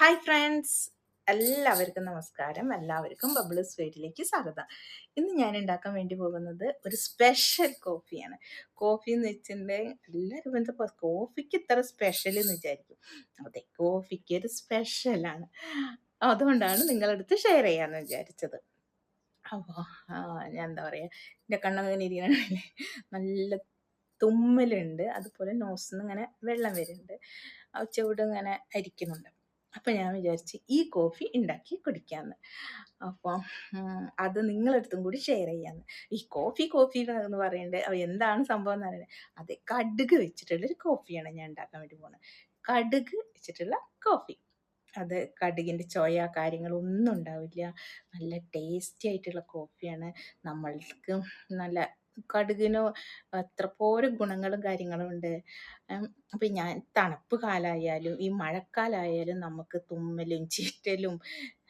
Hi friends. എല്ലാവർക്കും നമസ്കാരം. എല്ലാവർക്കും ബബിൾ സ്വീറ്റിലേക്ക് സ്വാഗതം. ഇന്ന് ഞാൻ ഉണ്ടാക്കാൻ വേണ്ടി പോകുന്നത് ഒരു സ്പെഷ്യൽ കോഫിയാണ്. കോഫി എന്ന് വെച്ചിട്ടുണ്ടെങ്കിൽ എല്ലാവരും എന്താ കോഫിക്ക് ഇത്ര സ്പെഷ്യൽ എന്ന് വിചാരിക്കും. അതെ കോഫിക്ക് ഒരു സ്പെഷ്യലാണ് അതുകൊണ്ടാണ് നിങ്ങളടുത്ത് ഷെയർ ചെയ്യാന്ന് വിചാരിച്ചത്. അപ്പോൾ ഞാൻ എന്താ പറയുക എന്റെ കണ്ണങ്ങനെ ഇരിക്കണേ നല്ല തുമ്മലുണ്ട്. അതുപോലെ നോസിന്ന് ഇങ്ങനെ വെള്ളം വരുന്നുണ്ട്. ചുവട് ഇങ്ങനെ അരിക്കുന്നുണ്ട്. അപ്പം ഞാൻ വിചാരിച്ച് ഈ കോഫി ഉണ്ടാക്കി കുടിക്കാമെന്ന് അപ്പോൾ അത് നിങ്ങളടുത്തും കൂടി ഷെയർ ചെയ്യാമെന്ന് ഈ കോഫി കോഫി എന്ന് പറയുന്നത് എന്താണ് സംഭവം എന്ന് പറയുന്നത് അത് കടുക് വെച്ചിട്ടുള്ളൊരു കോഫിയാണ് ഞാൻ ഉണ്ടാക്കാൻ വേണ്ടി പോകുന്നത് കടുക് വെച്ചിട്ടുള്ള കോഫി. അത് കടുകിന്റെ ചോയ കാര്യങ്ങളൊന്നും ഉണ്ടാവില്ല. നല്ല ടേസ്റ്റി ആയിട്ടുള്ള കോഫിയാണ്. നമ്മൾക്ക് നല്ല കടുകിന് എത്ര ഗുണങ്ങളും കാര്യങ്ങളും ഉണ്ട്. അപ്പം ഞാൻ തണുപ്പ് കാലമായാലും ഈ മഴക്കാലമായാലും നമുക്ക് തുമ്മലും ചീറ്റലും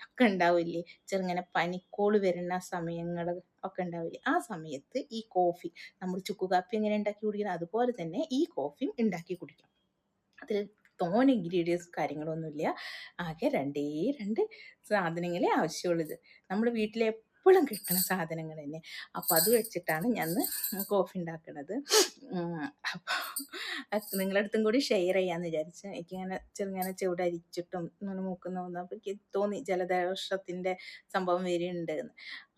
ഒക്കെ ഉണ്ടാവില്ലേ? ചെറുങ്ങനെ പനിക്കോൾ വരുന്ന സമയങ്ങൾ ഒക്കെ ഉണ്ടാവില്ലേ? ആ സമയത്ത് ഈ കോഫി നമ്മൾ ചുക്ക് കാപ്പി എങ്ങനെ ഉണ്ടാക്കി കുടിക്കണം? അതുപോലെ തന്നെ ഈ കോഫിയും ഉണ്ടാക്കി കുടിക്കാം. അതിൽ തോന ഇൻഗ്രീഡിയൻസ് കാര്യങ്ങളൊന്നുമില്ല. ആകെ രണ്ടേ രണ്ട് സാധനങ്ങളെ ആവശ്യമുള്ളത്. നമ്മൾ വീട്ടിലെ എപ്പോഴും കിട്ടുന്ന സാധനങ്ങൾ തന്നെ. അപ്പോൾ അത് വെച്ചിട്ടാണ് ഞാൻ കോഫി ഉണ്ടാക്കുന്നത് അപ്പോൾ നിങ്ങളടുത്തും കൂടി ഷെയർ ചെയ്യാമെന്ന് വിചാരിച്ചു എനിക്കിങ്ങനെ ചെറുങ്ങനെ ചൂടരിച്ചിട്ടും ഇങ്ങനെ മൂക്കുന്ന അപ്പോൾ എനിക്ക് തോന്നി ജലദോഷത്തിന്റെ സംഭവം വരുന്നുണ്ട് എന്ന്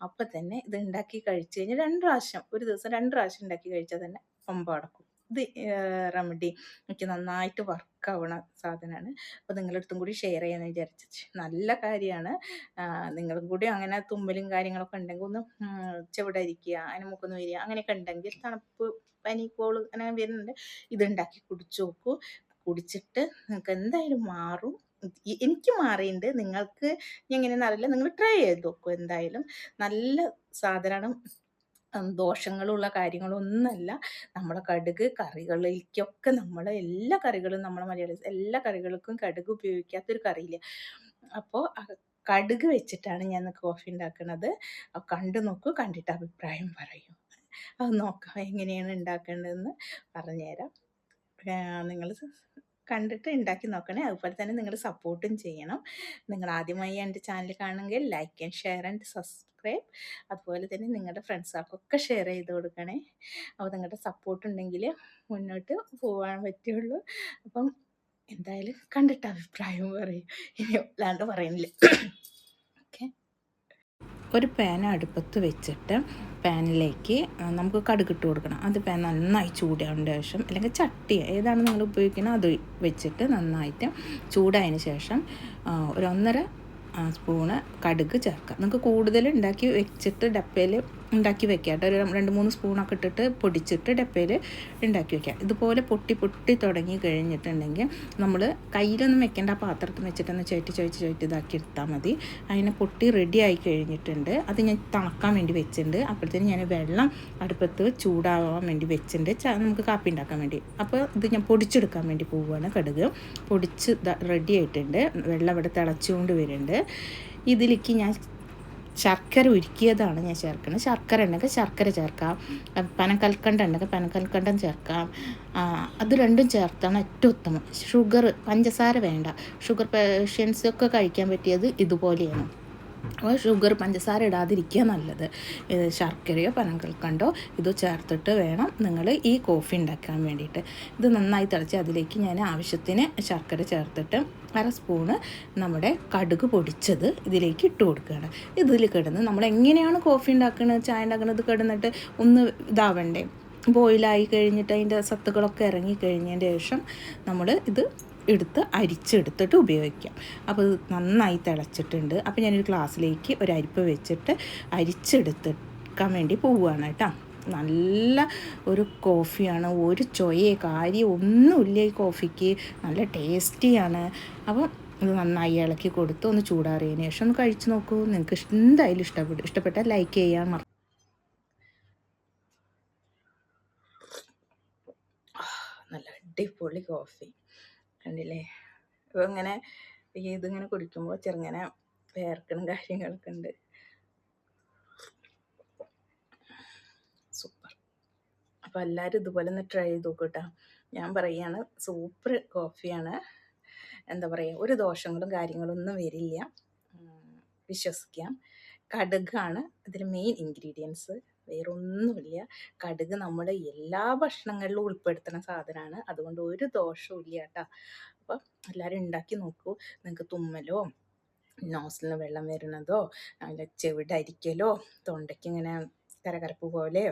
അപ്പം തന്നെ ഇത് ഉണ്ടാക്കി കഴിച്ചു കഴിഞ്ഞാൽ രണ്ട് പ്രാവശ്യം ഒരു ദിവസം രണ്ട് പ്രാവശ്യം ഉണ്ടാക്കി കഴിച്ചാൽ തന്നെ പമ്പ അടക്കും. ഇത് റെമഡി എനിക്ക് നന്നായിട്ട് വർക്ക് വർക്കാവണ സാധനമാണ് അപ്പോൾ നിങ്ങളടുത്തും കൂടി ഷെയർ ചെയ്യാമെന്ന് വിചാരിച്ചു. നല്ല കാര്യമാണ് നിങ്ങളും കൂടി അങ്ങനെ തുമ്മലും കാര്യങ്ങളൊക്കെ ഉണ്ടെങ്കിൽ ഒന്ന് ചെവിടരിക്കുക അതിന് മുക്കൊന്ന് വരിക അങ്ങനെയൊക്കെ ഉണ്ടെങ്കിൽ തണുപ്പ് പനി കോൾ അങ്ങനെ വരുന്നുണ്ട്. ഇതുണ്ടാക്കി കുടിച്ചു നോക്കൂ. കുടിച്ചിട്ട് നിങ്ങൾക്ക് എന്തായാലും മാറും. എനിക്ക് മാറിയിട്ടുണ്ട് നിങ്ങൾക്ക് എങ്ങനെയാണെന്ന് അറിയില്ല. നിങ്ങൾ ട്രൈ ചെയ്ത് നോക്കൂ എന്തായാലും. നല്ല സാധനമാണ് ദോഷങ്ങളുള്ള കാര്യങ്ങളൊന്നുമല്ല. നമ്മളെ കടുക് കറികളിലേക്കൊക്കെ നമ്മൾ എല്ലാ കറികളും നമ്മളെ മലയാളി എല്ലാ കറികൾക്കും കടുക് ഉപയോഗിക്കാത്തൊരു കറിയില്ല? അപ്പോൾ കടുക് വെച്ചിട്ടാണ് ഞാൻ കോഫി ഉണ്ടാക്കുന്നത് കണ്ടു നോക്കൂ കണ്ടിട്ട് അഭിപ്രായം പറയൂ. അത് നോക്കാം എങ്ങനെയാണ് ഉണ്ടാക്കേണ്ടതെന്ന് പറഞ്ഞുതരാം. നിങ്ങൾ കണ്ടിട്ട് ഉണ്ടാക്കി നോക്കണേ. അതുപോലെ തന്നെ നിങ്ങൾ സപ്പോർട്ടും ചെയ്യണം. നിങ്ങൾ ആദ്യമായി എന്റെ channel കാണുമെങ്കിൽ like and share and subscribe അതുപോലെ തന്നെ നിങ്ങളുടെ ഫ്രണ്ട്സുകൾക്കൊക്കെ ഷെയർ ചെയ്ത് കൊടുക്കണേ. അപ്പോൾ നിങ്ങളുടെ സപ്പോർട്ട് ഉണ്ടെങ്കിൽ മുന്നോട്ട് പോകാൻ പറ്റുള്ളൂ. അപ്പം എന്തായാലും കണ്ടിട്ട് അഭിപ്രായം പറയും. ഇനി അല്ലാണ്ട് പറയുന്നില്ല ഓക്കെ ഒരു പാൻ അടുപ്പത്ത് വെച്ചിട്ട് പാനിലേക്ക് നമുക്ക് കടുക് കടുകിട്ട് കൊടുക്കണം. അത് പാൻ നന്നായി ചൂടാവേണ്ട ശേഷം അല്ലെങ്കിൽ ചട്ടി ഏതാണ് നിങ്ങൾ ഉപയോഗിക്കുന്നത് അത് വെച്ചിട്ട് നന്നായിട്ട് ചൂടായതിന് ശേഷം ഒരു ഒന്നര സ്പൂണ് കടുക് ചേർക്കാം നിങ്ങൾക്ക് കൂടുതൽ ഉണ്ടാക്കി വെച്ചിട്ട് ഡപ്പയിൽ ഉണ്ടാക്കി വെക്കുക കേട്ടോ. ഒരു രണ്ട് മൂന്ന് സ്പൂണൊക്കെ ഇട്ടിട്ട് പൊടിച്ചിട്ട് ഡപ്പയിൽ ഉണ്ടാക്കി വെക്കുക. ഇതുപോലെ പൊട്ടി പൊട്ടി തുടങ്ങി കഴിഞ്ഞിട്ടുണ്ടെങ്കിൽ നമ്മൾ കയ്യിലൊന്നും വെക്കേണ്ട പാത്രത്തിൽ വെച്ചിട്ടൊന്ന് ചോറ്റ് ചോദിച്ച് ചോറ്റ് ഇതാക്കി എടുത്താൽ മതി. അതിനെ പൊട്ടി റെഡി ആയി കഴിഞ്ഞിട്ടുണ്ട്. അത് ഞാൻ തണക്കാൻ വേണ്ടി വെച്ചിട്ടുണ്ട്. അപ്പോഴത്തേന് ഞാൻ വെള്ളം അടുപ്പത്ത് ചൂടാവാൻ വേണ്ടി വെച്ചിട്ടുണ്ട്. നമുക്ക് കാപ്പി ഉണ്ടാക്കാൻ വേണ്ടി. അപ്പോൾ ഇത് ഞാൻ പൊടിച്ചെടുക്കാൻ വേണ്ടി പോവുകയാണ് കടുക്. പൊടിച്ച് റെഡി ആയിട്ടുണ്ട്. വെള്ളം ഇവിടെ തിളച്ചുകൊണ്ട് വരുന്നുണ്ട്. ഇതിലേക്ക് ഞാൻ ശർക്കര ഉരുക്കിയതാണ് ഞാൻ ചേർക്കുന്നത്. ശർക്കര ഉണ്ടെങ്കിൽ ശർക്കര ചേർക്കാം. പനക്കൽക്കണ്ട ഉണ്ടെങ്കിൽ പനക്കൽക്കണ്ടം ചേർക്കാം. അത് രണ്ടും ചേർത്താണ് ഏറ്റവും ഉത്തമം. ഷുഗർ പഞ്ചസാര വേണ്ട. ഷുഗർ പേഷ്യൻസൊക്കെ കഴിക്കാൻ പറ്റിയത് ഇതുപോലെയാണ്. അപ്പോൾ ഷുഗർ പഞ്ചസാര ഇടാതിരിക്കുക നല്ലത്. ശർക്കരയോ പനങ്കൽക്കണ്ടോ ഇതോ ചേർത്തിട്ട് വേണം നിങ്ങൾ ഈ കോഫി ഉണ്ടാക്കാൻ വേണ്ടിയിട്ട്. ഇത് നന്നായി തിളച്ച് അതിലേക്ക് ഞാൻ ആവശ്യത്തിന് ശർക്കര ചേർത്തിട്ട് അര സ്പൂണ് നമ്മുടെ കടുക് പൊടിച്ചത് ഇതിലേക്ക് ഇട്ട് കൊടുക്കുകയാണ്. ഇതിൽ കിടന്ന് നമ്മൾ എങ്ങനെയാണ് കോഫി ഉണ്ടാക്കുന്നത് ചായ ഉണ്ടാക്കുന്നത് കിടന്നിട്ട് ഒന്ന് ഇതാവണ്ടേ? ബോയിലായി കഴിഞ്ഞിട്ട് അതിന്റെ സത്തുകളൊക്കെ ഇറങ്ങി കഴിഞ്ഞതിന്റെ ശേഷം നമ്മൾ ഇത് എടുത്ത് അരിച്ചെടുത്തിട്ട് ഉപയോഗിക്കാം. അപ്പോൾ നന്നായി തിളച്ചിട്ടുണ്ട്. അപ്പോൾ ഞാനൊരു ഗ്ലാസ്സിലേക്ക് ഒരു അരിപ്പ് വെച്ചിട്ട് അരിച്ചെടുത്തിക്കാൻ വേണ്ടി പോവുകയാണ് കേട്ടോ. നല്ല ഒരു കോഫിയാണ് ഒരു ചൊയേ കാര്യം ഒന്നുമില്ല ഈ കോഫിക്ക്. നല്ല ടേസ്റ്റിയാണ്. അപ്പം ഇത് നന്നായി ഇളക്കി കൊടുത്ത് ഒന്ന് ചൂടാറിയതിന് ശേഷം ഒന്ന് കഴിച്ച് നോക്കൂ. നിങ്ങൾക്ക് എന്തായാലും ഇഷ്ടപ്പെട്ടു ഇഷ്ടപ്പെട്ടാൽ ലൈക്ക് ചെയ്യാൻ മറ നല്ല അടിപൊളി കോഫി. കണ്ടില്ലേ? അപ്പോൾ ഇങ്ങനെ ഇതിങ്ങനെ കുടിക്കുമ്പോൾ ചെറുങ്ങനെ വേർക്കണം കാര്യങ്ങളൊക്കെ ഉണ്ട്. സൂപ്പർ. അപ്പോൾ എല്ലാവരും ഇതുപോലെ ഒന്ന് ട്രൈ ചെയ്ത് നോക്കൂട്ടോ. ഞാൻ പറയുകയാണ് സൂപ്പർ കോഫിയാണ്. എന്താ പറയുക ഒരു ദോഷങ്ങളും കാര്യങ്ങളും ഒന്നും വരില്ല. വിശ്വസിക്കാം. കടുകാണ് ഇതിൽ മെയിൻ ഇൻഗ്രീഡിയൻസ് വേറൊന്നുമില്ല. കടുക് നമ്മുടെ എല്ലാ ഭക്ഷണങ്ങളിലും ഉൾപ്പെടുത്തുന്ന സാധനമാണ്. അതുകൊണ്ട് ഒരു ദോഷവും ഇല്ല കേട്ടോ. അപ്പം എല്ലാവരും ഉണ്ടാക്കി നോക്കൂ. നിങ്ങൾക്ക് തുമ്മലോ നോസിൽ നിന്ന് വെള്ളം വരുന്നതോ നല്ല ചെവിടരിക്കലോ തൊണ്ടയ്ക്ക് ഇങ്ങനെ കരകരപ്പ് പോലെയോ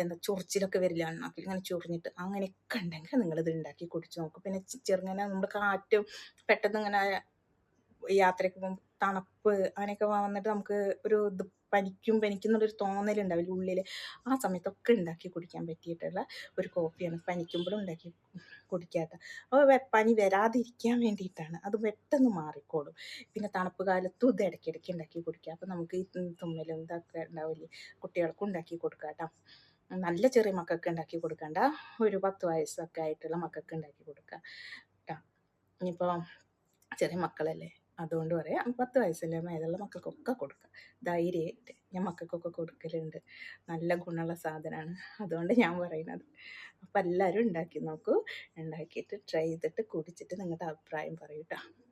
എന്താ ചൊറിച്ചിലൊക്കെ വരില്ല അണ്ണാക്കിൽ ഇങ്ങനെ ചൊറിഞ്ഞിട്ട് അങ്ങനെയൊക്കെ ഉണ്ടെങ്കിൽ നിങ്ങളിത് ഉണ്ടാക്കി കുടിച്ച് നോക്കും. പിന്നെ ചെറുങ്ങനെ നമ്മുടെ കാറ്റും പെട്ടെന്ന് ഇങ്ങനെ യാത്രയ്ക്ക് പോകുമ്പോൾ തണുപ്പ് അങ്ങനെയൊക്കെ വന്നിട്ട് നമുക്ക് ഒരു ഇത് പനിക്കും പനിക്കുന്നുള്ളൊരു തോന്നലുണ്ടാവില്ല ഉള്ളിൽ ആ സമയത്തൊക്കെ ഉണ്ടാക്കി കുടിക്കാൻ പറ്റിയിട്ടുള്ള ഒരു കോഫിയാണ്. പനിക്കുമ്പോഴും ഉണ്ടാക്കി കുടിക്കാത്ത. അപ്പോൾ പനി വരാതിരിക്കാൻ വേണ്ടിയിട്ടാണ്. അത് പെട്ടെന്ന് മാറിക്കോളും. പിന്നെ തണുപ്പ് കാലത്തും ഇത് ഇടയ്ക്കിടയ്ക്ക് ഉണ്ടാക്കി കുടിക്കുക. അപ്പോൾ നമുക്ക് ഈ തുമ്മലും ഇതൊക്കെ ഉണ്ടാവില്ലേ? കുട്ടികൾക്കും ഉണ്ടാക്കി കൊടുക്കാം നല്ല ചെറിയ മക്കൾക്ക് ഉണ്ടാക്കി കൊടുക്കണ്ട. ഒരു പത്ത് വയസ്സൊക്കെ ആയിട്ടുള്ള മക്കൾക്ക് ഉണ്ടാക്കി കൊടുക്കുക കേട്ടോ ഇനിയിപ്പോൾ ചെറിയ മക്കളല്ലേ? അതുകൊണ്ട് പറയാം. പത്ത് വയസ്സല്ലേ മേലുള്ള മക്കൾക്കൊക്കെ കൊടുക്കാം. ധൈര്യമായിട്ട്. ഞാൻ മക്കൾക്കൊക്കെ കൊടുക്കലുണ്ട്. നല്ല ഗുണമുള്ള സാധനമാണ്. അതുകൊണ്ട് ഞാൻ പറയുന്നത്. അപ്പോൾ എല്ലാവരും ഉണ്ടാക്കി നോക്കൂ. ഉണ്ടാക്കിയിട്ട് ട്രൈ ചെയ്തിട്ട് കുടിച്ചിട്ട് നിങ്ങളുടെ അഭിപ്രായം പറയൂ കേട്ടോ